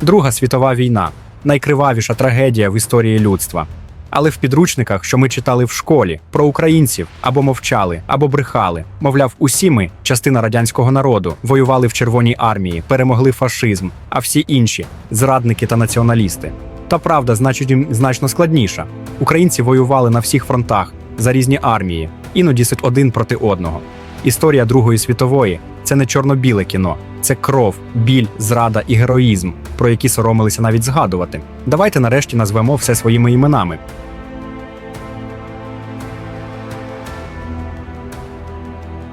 Друга світова війна найкривавіша трагедія в історії людства. Але в підручниках, що ми читали в школі, про українців або мовчали, або брехали. Мовляв, усі ми, частина радянського народу, воювали в Червоній армії, перемогли фашизм, а всі інші зрадники та націоналісти. Та правда, значить, їм значно складніша. Українці воювали на всіх фронтах за різні армії, іноді сит один проти одного. Історія Другої світової це не чорно-біле кіно, це кров, біль, зрада і героїзм, про які соромилися навіть згадувати. Давайте нарешті назвемо все своїми іменами.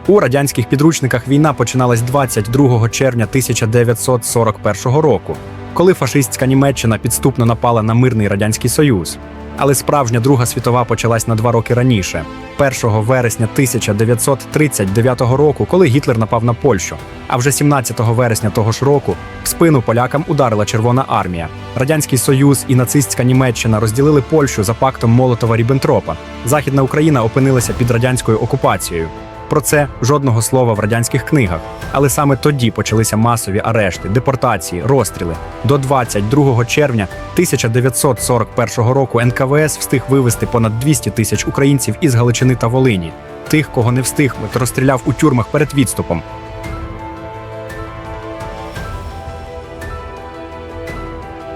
У радянських підручниках війна починалась 22 червня 1941 року, коли фашистська Німеччина підступно напала на мирний радянський союз. Але справжня Друга світова почалась на два роки раніше, 1 вересня 1939 року, коли Гітлер напав на Польщу. А вже 17 вересня того ж року в спину полякам ударила Червона армія. Радянський Союз і нацистська Німеччина розділили Польщу за пактом Молотова Ріббентропа. Західна Україна опинилася під радянською окупацією. Про це жодного слова в радянських книгах. Але саме тоді почалися масові арешти, депортації, розстріли. До 22 червня 1941 року НКВС встиг вивезти понад 200 тисяч українців із Галичини та Волині. Тих, кого не встиг, розстріляв у тюрмах перед відступом.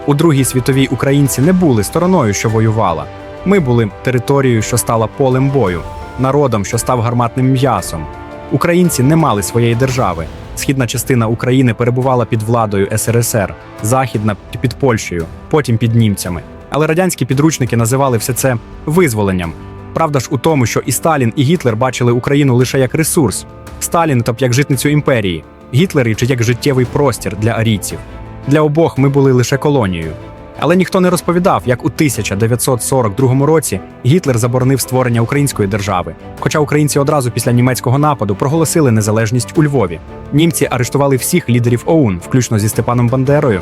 У Другій світовій українці не були стороною, що воювала. Ми були територією, що стала полем бою, народом, що став гарматним м'ясом. Українці не мали своєї держави. Східна частина України перебувала під владою СРСР, західна під Польщею, потім під німцями. Але радянські підручники називали все це визволенням. Правда ж у тому, що і Сталін, і Гітлер бачили Україну лише як ресурс. Сталін тобто як житницю імперії, Гітлер чи як життєвий простір для арійців. Для обох ми були лише колонією. Але ніхто не розповідав, як у 1942 році Гітлер заборонив створення української держави. Хоча українці одразу після німецького нападу проголосили незалежність у Львові. Німці арештували всіх лідерів ОУН, включно зі Степаном Бандерою.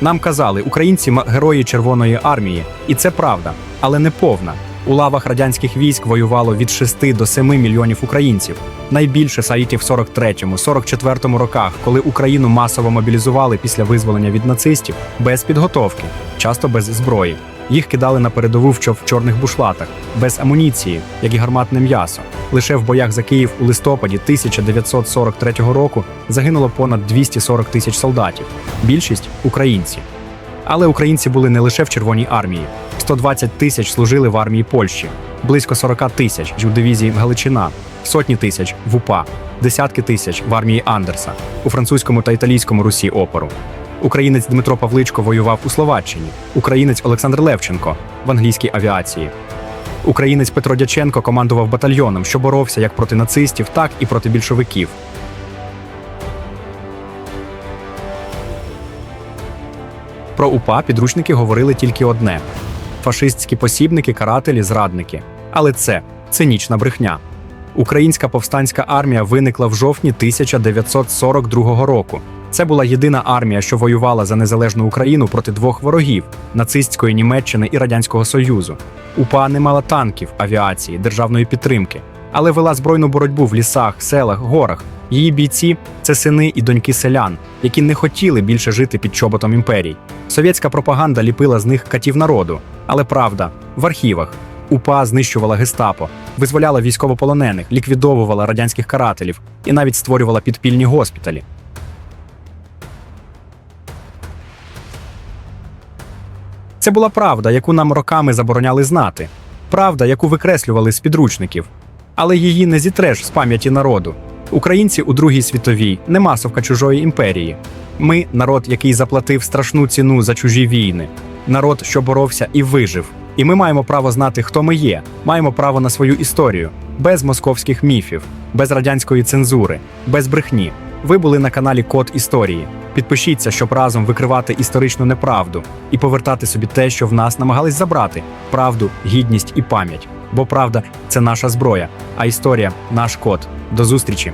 Нам казали, українці герої Червоної армії, і це правда, але не повна. У лавах радянських військ воювало від 6 до 7 мільйонів українців. Найбільше саїтів в 43-44 роках, коли Україну масово мобілізували після визволення від нацистів без підготовки, часто без зброї. Їх кидали на передову в чорних бушлатах, без амуніції, як і гарматне м'ясо. Лише в боях за Київ у листопаді 1943 року загинуло понад 240 тисяч солдатів. Більшість українці. Але українці були не лише в Червоній армії. 120 тисяч служили в армії Польщі, близько 40 тисяч у дивізії Галичина, сотні тисяч в УПА, десятки тисяч в армії Андерса, у французькому та італійському Русі опору. Українець Дмитро Павличко воював у Словаччині, українець Олександр Левченко в англійській авіації. Українець Петро Дяченко командував батальйоном, що боровся як проти нацистів, так і проти більшовиків. Про УПА підручники говорили тільки одне: фашистські посібники, карателі, зрадники. Але це цинічна брехня. Українська повстанська армія виникла в жовтні 1942 року. Це була єдина армія, що воювала за незалежну Україну проти двох ворогів нацистської Німеччини і Радянського Союзу. УПА не мала танків, авіації, державної підтримки, але вела збройну боротьбу в лісах, селах, горах. Її бійці це сини і доньки селян, які не хотіли більше жити під чоботом імперій. Совєтська пропаганда ліпила з них катів народу, але правда в архівах. УПА знищувала гестапо, визволяла військовополонених, ліквідовувала радянських карателів і навіть створювала підпільні госпіталі. Це була правда, яку нам роками забороняли знати, правда, яку викреслювали з підручників. Але її не зітреш з пам'яті народу. Українці у Другій світовій не масовка чужої імперії. Ми народ, який заплатив страшну ціну за чужі війни, народ, що боровся і вижив. І ми маємо право знати, хто ми є, маємо право на свою історію, без московських міфів, без радянської цензури, без брехні. Ви були на каналі Код Історії. Підпишіться, щоб разом викривати історичну неправду і повертати собі те, що в нас намагались забрати: правду, гідність і пам'ять. Бо правда це наша зброя, а історія наш код. До зустрічі!